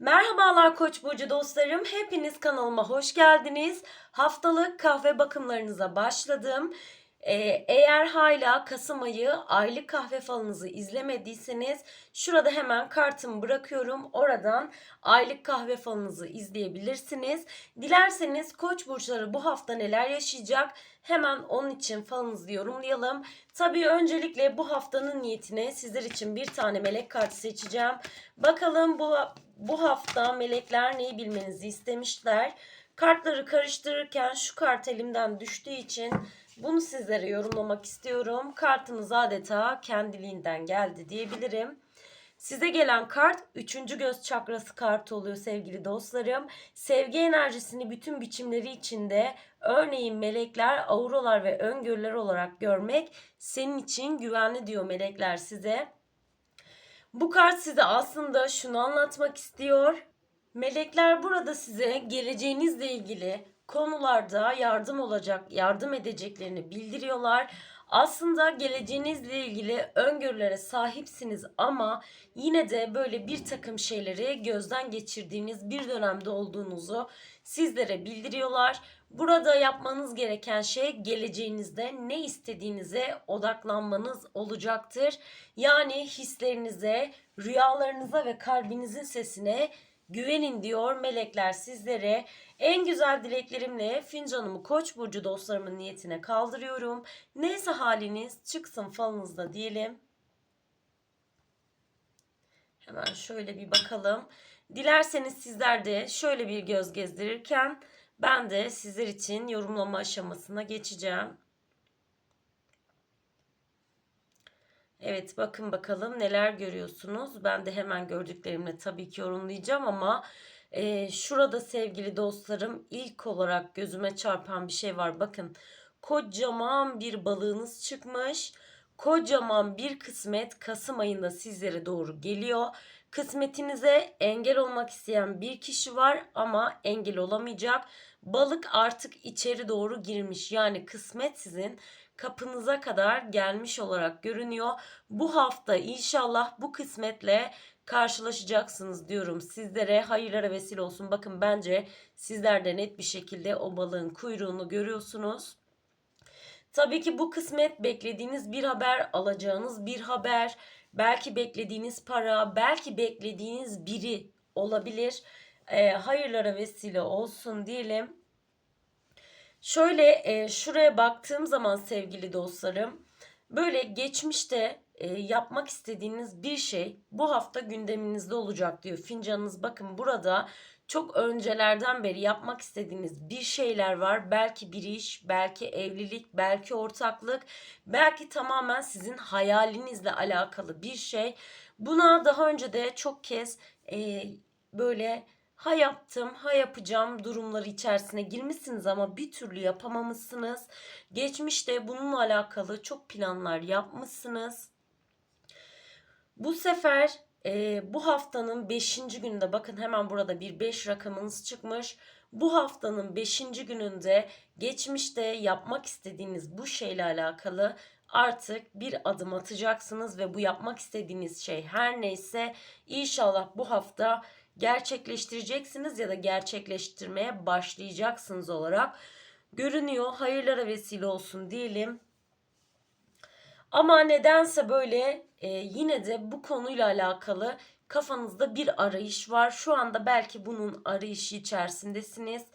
Merhabalar Koç burcu dostlarım. Hepiniz kanalıma hoş geldiniz. Haftalık kahve bakımlarınıza başladım. Ee, eğer hala Kasım ayı aylık kahve falınızı izlemediyseniz şurada hemen kartımı bırakıyorum. Oradan aylık kahve falınızı izleyebilirsiniz. Dilerseniz Koç burçları bu hafta neler yaşayacak? Hemen onun için falınızı yorumlayalım. Tabii öncelikle bu haftanın niyetine sizler için bir tane melek kartı seçeceğim. Bakalım bu bu hafta melekler neyi bilmenizi istemişler. Kartları karıştırırken şu kart elimden düştüğü için bunu sizlere yorumlamak istiyorum. Kartınız adeta kendiliğinden geldi diyebilirim. Size gelen kart 3. göz çakrası kartı oluyor sevgili dostlarım. Sevgi enerjisini bütün biçimleri içinde örneğin melekler, aurolar ve öngörüler olarak görmek senin için güvenli diyor melekler size. Bu kart size aslında şunu anlatmak istiyor. Melekler burada size geleceğinizle ilgili konularda yardım olacak, yardım edeceklerini bildiriyorlar. Aslında geleceğinizle ilgili öngörülere sahipsiniz ama yine de böyle bir takım şeyleri gözden geçirdiğiniz bir dönemde olduğunuzu sizlere bildiriyorlar. Burada yapmanız gereken şey geleceğinizde ne istediğinize odaklanmanız olacaktır. Yani hislerinize, rüyalarınıza ve kalbinizin sesine güvenin diyor melekler sizlere. En güzel dileklerimle fincanımı Koç burcu dostlarımın niyetine kaldırıyorum. Neyse haliniz çıksın falınızda diyelim. Hemen şöyle bir bakalım. Dilerseniz sizler de şöyle bir göz gezdirirken ben de sizler için yorumlama aşamasına geçeceğim. Evet bakın bakalım neler görüyorsunuz. Ben de hemen gördüklerimle tabii ki yorumlayacağım ama e, şurada sevgili dostlarım ilk olarak gözüme çarpan bir şey var. Bakın kocaman bir balığınız çıkmış. Kocaman bir kısmet Kasım ayında sizlere doğru geliyor. Kısmetinize engel olmak isteyen bir kişi var ama engel olamayacak. Balık artık içeri doğru girmiş. Yani kısmet sizin kapınıza kadar gelmiş olarak görünüyor. Bu hafta inşallah bu kısmetle karşılaşacaksınız diyorum sizlere. Hayırlara vesile olsun. Bakın bence sizler de net bir şekilde o balığın kuyruğunu görüyorsunuz. Tabii ki bu kısmet beklediğiniz bir haber, alacağınız bir haber, belki beklediğiniz para, belki beklediğiniz biri olabilir. E, hayırlara vesile olsun diyelim. Şöyle e, şuraya baktığım zaman sevgili dostlarım, böyle geçmişte e, yapmak istediğiniz bir şey bu hafta gündeminizde olacak diyor. Fincanınız bakın burada çok öncelerden beri yapmak istediğiniz bir şeyler var. Belki bir iş, belki evlilik, belki ortaklık, belki tamamen sizin hayalinizle alakalı bir şey. Buna daha önce de çok kez e, böyle ha yaptım, ha yapacağım durumları içerisine girmişsiniz ama bir türlü yapamamışsınız. Geçmişte bununla alakalı çok planlar yapmışsınız. Bu sefer e, bu haftanın 5. gününde bakın hemen burada bir 5 rakamınız çıkmış. Bu haftanın 5. gününde geçmişte yapmak istediğiniz bu şeyle alakalı artık bir adım atacaksınız ve bu yapmak istediğiniz şey her neyse inşallah bu hafta gerçekleştireceksiniz ya da gerçekleştirmeye başlayacaksınız olarak görünüyor. Hayırlara vesile olsun diyelim. Ama nedense böyle e, yine de bu konuyla alakalı kafanızda bir arayış var. Şu anda belki bunun arayışı içerisindesiniz.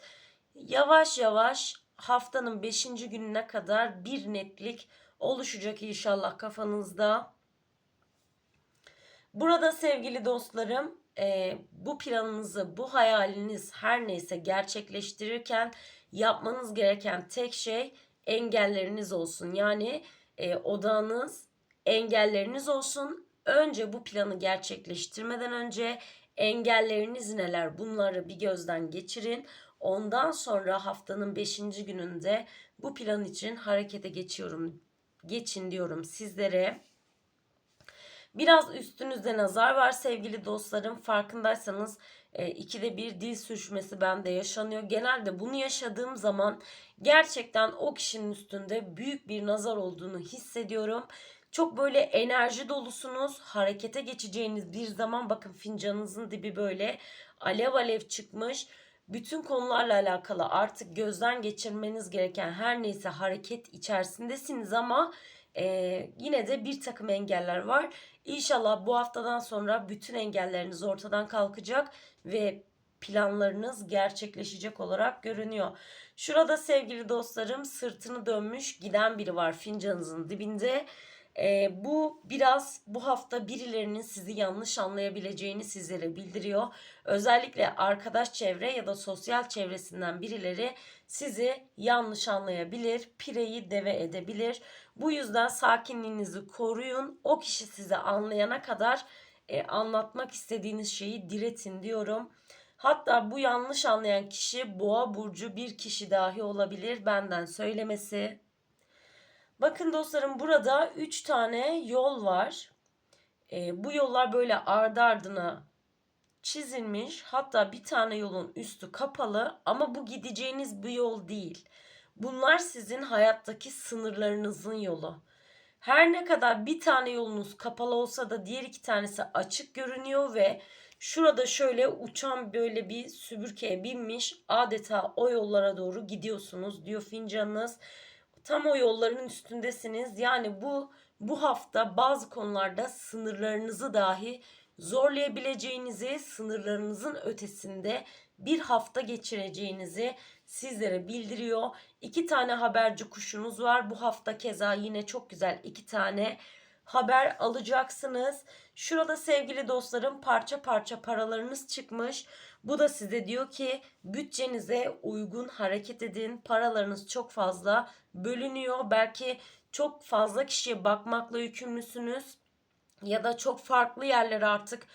Yavaş yavaş haftanın 5. gününe kadar bir netlik oluşacak inşallah kafanızda. Burada sevgili dostlarım e, bu planınızı, bu hayaliniz her neyse gerçekleştirirken yapmanız gereken tek şey engelleriniz olsun. Yani e, odağınız, engelleriniz olsun. Önce bu planı gerçekleştirmeden önce engelleriniz neler bunları bir gözden geçirin. Ondan sonra haftanın 5. gününde bu plan için harekete geçiyorum. Geçin diyorum sizlere. Biraz üstünüzde nazar var sevgili dostlarım. Farkındaysanız e, ikide bir dil sürçmesi bende yaşanıyor. Genelde bunu yaşadığım zaman gerçekten o kişinin üstünde büyük bir nazar olduğunu hissediyorum. Çok böyle enerji dolusunuz. Harekete geçeceğiniz bir zaman bakın fincanınızın dibi böyle alev alev çıkmış. Bütün konularla alakalı artık gözden geçirmeniz gereken her neyse hareket içerisindesiniz ama e, yine de bir takım engeller var. İnşallah bu haftadan sonra bütün engelleriniz ortadan kalkacak ve planlarınız gerçekleşecek olarak görünüyor. Şurada sevgili dostlarım sırtını dönmüş giden biri var fincanınızın dibinde. Ee, bu biraz bu hafta birilerinin sizi yanlış anlayabileceğini sizlere bildiriyor. Özellikle arkadaş çevre ya da sosyal çevresinden birileri sizi yanlış anlayabilir, pireyi deve edebilir. Bu yüzden sakinliğinizi koruyun. O kişi sizi anlayana kadar e, anlatmak istediğiniz şeyi diretin diyorum. Hatta bu yanlış anlayan kişi boğa burcu bir kişi dahi olabilir benden söylemesi. Bakın dostlarım burada 3 tane yol var. E, bu yollar böyle ardı ardına çizilmiş. Hatta bir tane yolun üstü kapalı ama bu gideceğiniz bir yol değil. Bunlar sizin hayattaki sınırlarınızın yolu. Her ne kadar bir tane yolunuz kapalı olsa da diğer iki tanesi açık görünüyor ve şurada şöyle uçan böyle bir sübürkeye binmiş adeta o yollara doğru gidiyorsunuz diyor fincanınız. Tam o yolların üstündesiniz. Yani bu bu hafta bazı konularda sınırlarınızı dahi zorlayabileceğinizi, sınırlarınızın ötesinde bir hafta geçireceğinizi sizlere bildiriyor. İki tane haberci kuşunuz var. Bu hafta keza yine çok güzel iki tane haber alacaksınız. Şurada sevgili dostlarım parça parça paralarınız çıkmış. Bu da size diyor ki bütçenize uygun hareket edin. Paralarınız çok fazla bölünüyor. Belki çok fazla kişiye bakmakla yükümlüsünüz. Ya da çok farklı yerlere artık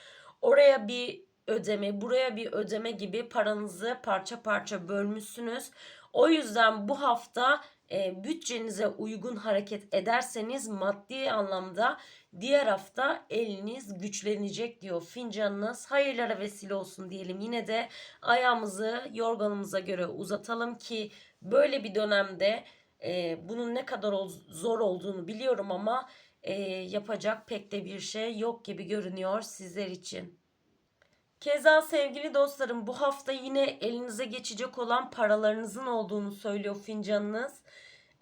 oraya bir ödeme, buraya bir ödeme gibi paranızı parça parça bölmüşsünüz. O yüzden bu hafta e, bütçenize uygun hareket ederseniz maddi anlamda diğer hafta eliniz güçlenecek diyor fincanınız. Hayırlara vesile olsun diyelim. Yine de ayağımızı yorganımıza göre uzatalım ki böyle bir dönemde e, bunun ne kadar zor olduğunu biliyorum ama e, yapacak pek de bir şey yok gibi görünüyor sizler için. Keza sevgili dostlarım bu hafta yine elinize geçecek olan paralarınızın olduğunu söylüyor fincanınız.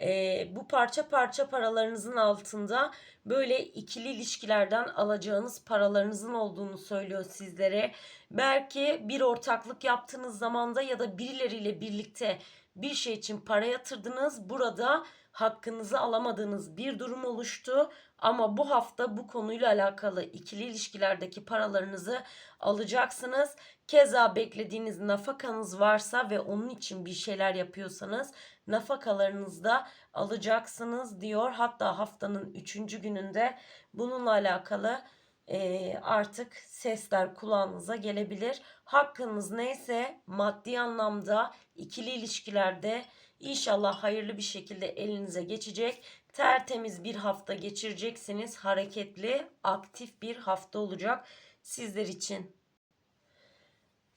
Ee, bu parça parça paralarınızın altında böyle ikili ilişkilerden alacağınız paralarınızın olduğunu söylüyor sizlere. Belki bir ortaklık yaptığınız zamanda ya da birileriyle birlikte bir şey için para yatırdınız. Burada hakkınızı alamadığınız bir durum oluştu. Ama bu hafta bu konuyla alakalı ikili ilişkilerdeki paralarınızı alacaksınız. Keza beklediğiniz nafakanız varsa ve onun için bir şeyler yapıyorsanız nafakalarınızı da alacaksınız diyor. Hatta haftanın 3. gününde bununla alakalı e, artık sesler kulağınıza gelebilir. Hakkınız neyse maddi anlamda ikili ilişkilerde inşallah hayırlı bir şekilde elinize geçecek. Tertemiz bir hafta geçireceksiniz. Hareketli, aktif bir hafta olacak sizler için.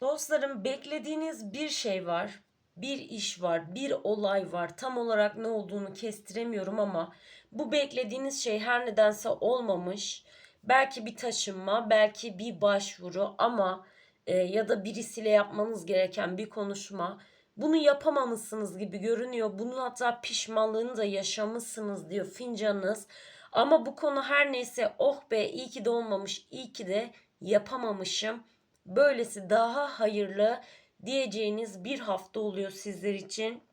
Dostlarım beklediğiniz bir şey var. Bir iş var, bir olay var. Tam olarak ne olduğunu kestiremiyorum ama bu beklediğiniz şey her nedense olmamış Belki bir taşınma, belki bir başvuru ama e, ya da birisiyle yapmanız gereken bir konuşma. Bunu yapamamışsınız gibi görünüyor. Bunun hatta pişmanlığını da yaşamışsınız diyor fincanınız. Ama bu konu her neyse oh be iyi ki de olmamış, iyi ki de yapamamışım. Böylesi daha hayırlı diyeceğiniz bir hafta oluyor sizler için.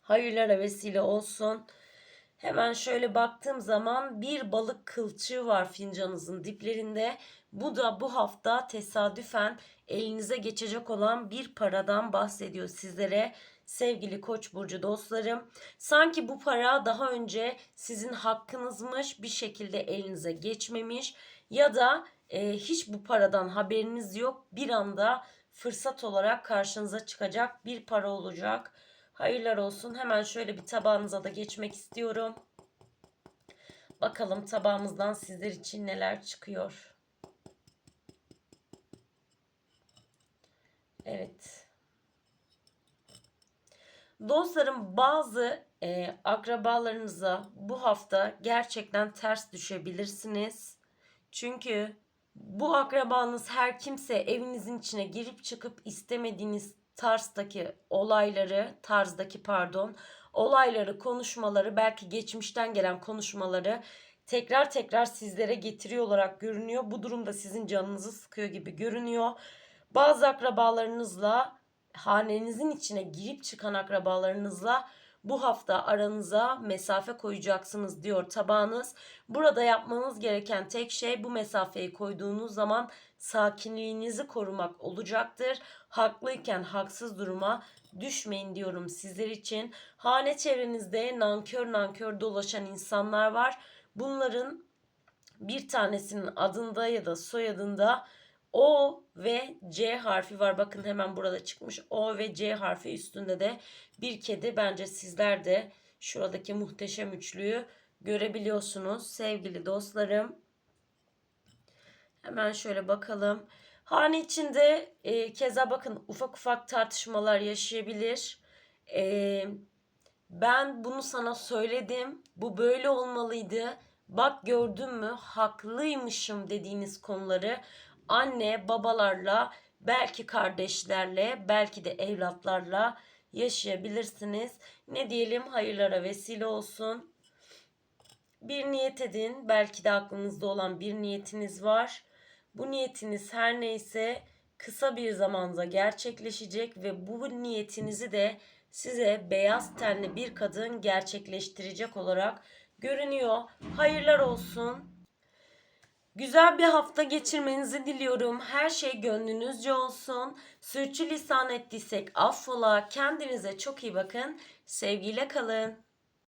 Hayırlara vesile olsun. Hemen şöyle baktığım zaman bir balık kılçığı var fincanınızın diplerinde. Bu da bu hafta tesadüfen elinize geçecek olan bir paradan bahsediyor sizlere sevgili Koç burcu dostlarım. Sanki bu para daha önce sizin hakkınızmış bir şekilde elinize geçmemiş ya da e, hiç bu paradan haberiniz yok. Bir anda fırsat olarak karşınıza çıkacak bir para olacak. Hayırlar olsun. Hemen şöyle bir tabağınıza da geçmek istiyorum. Bakalım tabağımızdan sizler için neler çıkıyor. Evet. Dostlarım bazı Ee, akrabalarınıza bu hafta gerçekten ters düşebilirsiniz. Çünkü bu akrabanız her kimse evinizin içine girip çıkıp istemediğiniz tarzdaki olayları, tarzdaki pardon, olayları, konuşmaları, belki geçmişten gelen konuşmaları tekrar tekrar sizlere getiriyor olarak görünüyor. Bu durumda sizin canınızı sıkıyor gibi görünüyor. Bazı akrabalarınızla hanenizin içine girip çıkan akrabalarınızla bu hafta aranıza mesafe koyacaksınız diyor tabağınız. Burada yapmanız gereken tek şey bu mesafeyi koyduğunuz zaman sakinliğinizi korumak olacaktır. Haklıyken haksız duruma düşmeyin diyorum sizler için. Hane çevrenizde nankör nankör dolaşan insanlar var. Bunların bir tanesinin adında ya da soyadında O ve C harfi var. Bakın hemen burada çıkmış. O ve C harfi üstünde de bir kedi. Bence sizler de şuradaki muhteşem üçlüyü görebiliyorsunuz sevgili dostlarım. Hemen şöyle bakalım. Hane içinde e, keza bakın ufak ufak tartışmalar yaşayabilir. E, ben bunu sana söyledim. Bu böyle olmalıydı. Bak gördün mü haklıymışım dediğiniz konuları anne babalarla belki kardeşlerle belki de evlatlarla yaşayabilirsiniz. Ne diyelim hayırlara vesile olsun. Bir niyet edin. Belki de aklınızda olan bir niyetiniz var. Bu niyetiniz her neyse kısa bir zamanda gerçekleşecek ve bu niyetinizi de size beyaz tenli bir kadın gerçekleştirecek olarak görünüyor. Hayırlar olsun. Güzel bir hafta geçirmenizi diliyorum. Her şey gönlünüzce olsun. Sürçülisan ettiysek affola. Kendinize çok iyi bakın. Sevgiyle kalın.